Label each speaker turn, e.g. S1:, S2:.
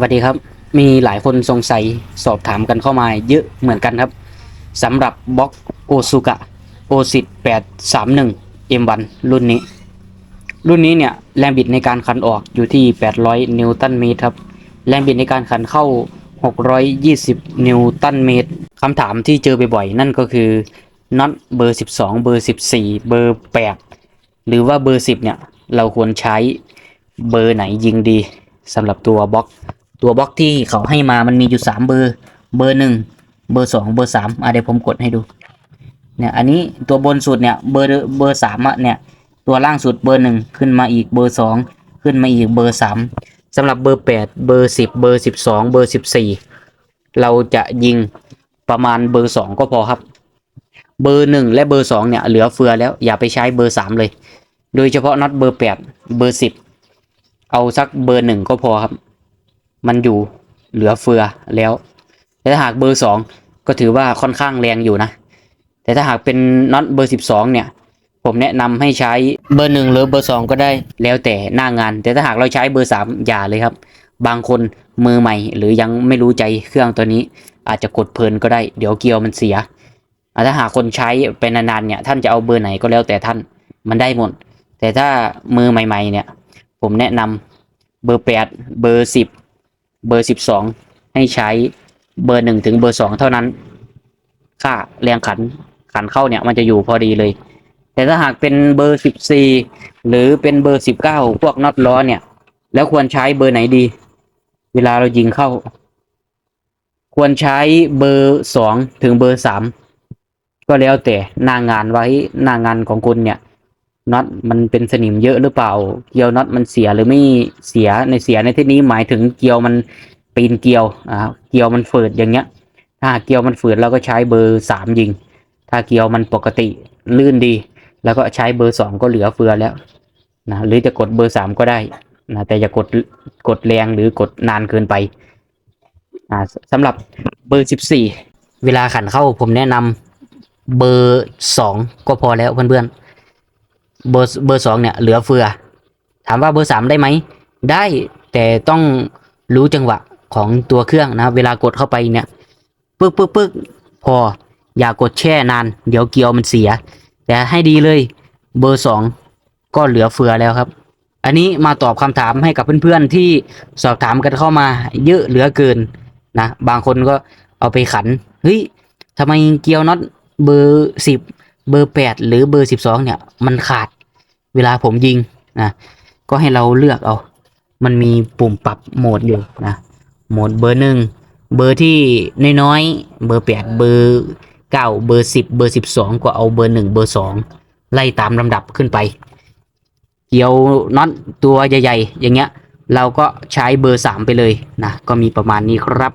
S1: สวัสดีครับ มีหลายคนสงสัยสอบถามกันเข้ามาเยอะเหมือนกันครับสำหรับบล็อกโอซุกะโอซิต831 M1 รุ่นนี้ รุ่นนี้เนี่ยแรงบิดในการขันออกอยู่ที่ 800 นิวตันเมตรครับ แรงบิดในการขันเข้า 620 นิวตันเมตรคำถามที่เจอบ่อยๆนั่นก็คือน็อตเบอร์ 12 เบอร์ 14 เบอร์ 8 หรือว่าเบอร์ 10 เนี่ย เราควรใช้เบอร์ไหนยิงดีสำหรับตัวบล็อก ตัวบล็อกที่เขาให้มามันมีอยู่3เบอร์เบอร์1เบอร์2เบอร์3อะเดี๋ยวผมกดให้ดูเนี่ยอันนี้ตัวบนสุดเนี่ยเบอร์เบอร์สามอะเนี่ยตัวล่างสุดเบอร์หนึ่งขึ้นมาอีกเบอร์สองขึ้นมาอีกเบอร์สามสำหรับเบอร์แปดเบอร์สิบเบอร์สิบสองเบอร์สิบสี่เราจะยิงประมาณเบอร์สองก็พอครับ เบอร์หนึ่งและเบอร์สองเนี่ยเหลือเฟือแล้วอย่าไปใช้เบอร์สามเลย โดยเฉพาะน็อตเบอร์แปดเบอร์สิบเอาสักเบอร์หนึ่งก็พอครับ มันอยู่เหลือเฟือแล้วแต่ถ้าหากเบอร์สองก็ถือว่าค่อนข้างแรงอยู่นะ แต่ถ้าหากเป็นน็อตเบอร์สิบสองเนี่ย ผมแนะนำให้ใช้เบอร์หนึ่งหรือเบอร์สองก็ได้แล้วแต่หน้างาน แต่ถ้าหากเราใช้เบอร์สามอย่าเลยครับ บางคนมือใหม่ หรือยังไม่รู้ใจเครื่องตัวนี้ อาจจะกดเพลินก็ได้ เดี๋ยวเกียร์มันเสียอ่ถ้าหากคนใช้เป็นนานๆเนี่ยท่านจะเอาเบอร์ไหนก็แล้วแต่ท่านมันได้หมดแต่ถ้ามือใหม่ ๆ เนี่ย ผมแนะนำเบอร์แปดเบอร์สิบ เบอร์สิบสองให้ใช้เบอร์หนึ่งถึงเบอร์สองเท่านั้น ค่าแรงขันขันเข้าเนี่ยมันจะอยู่พอดีเลย แต่ถ้าหากเป็นเบอร์สิบสี่หรือเป็นเบอร์สิบเก้าพวกน็อตล้อเนี่ย แล้วควรใช้เบอร์ไหนดี เวลาเรายิงเข้า ควรใช้เบอร์สองถึงเบอร์สามก็แล้วแต่หน้างานไว้หน้างานของคุณเนี่ย น็อตมันเป็นสนิมเยอะหรือเปล่า เกียวน็อตมันเสียหรือไม่เสียในเสียในที่นี้หมายถึงเกลียวมันปีนเกลียวอ่าเกลียวมันฝืดอย่างเงี้ย ถ้าเกลียวมันฝืดเราก็ใช้เบอร์สามยิง ถ้าเกลียวมันปกติลื่นดี แล้วก็ใช้เบอร์สองก็เหลือเฟือแล้วนะหรือจะกดเบอร์สามก็ได้นะแต่อย่ากดกดแรงหรือกดนานเกินไปอ่าสำหรับเบอร์สิบสี่เวลาขันเข้าผมแนะนำเบอร์สองก็พอแล้วเพื่อนๆ เบอร์เบอร์สองเนี่ยเหลือเฟือ ถามว่าเบอร์สามได้ไหม ได้แต่ต้องรู้จังหวะของตัวเครื่องนะเวลากดเข้าไปเนี่ยปึ๊กปึ๊กปึ๊กพออย่ากดแช่นาน เดี๋ยวเกียวมันเสีย แต่ให้ดีเลยเบอร์สองก็เหลือเฟือแล้วครับ อันนี้มาตอบคำถามให้กับเพื่อนๆที่สอบถามกันเข้ามาเยอะเหลือเกินนะบางคนก็เอาไปขันเฮ้ยทำไมเกียวน็อตเบอร์สิบ เบอร์แปดหรือเบอร์สิบสองเนี่ย มันขาดเวลาผมยิงนะก็ให้เราเลือกเอา มันมีปุ่มปรับโหมดอยู่นะโหมดเบอร์หนึ่งเบอร์ที่น้อยๆเบอร์แปดเบอร์เก้าเบอร์สิบเบอร์สิบสองก็เอาเบอร์หนึ่งเบอร์สองไล่ตามลำดับขึ้นไป เกี่ยวน็อตตัวใหญ่ ๆ อย่างเงี้ย เราก็ใช้เบอร์สามไปเลยนะก็มีประมาณนี้ครับ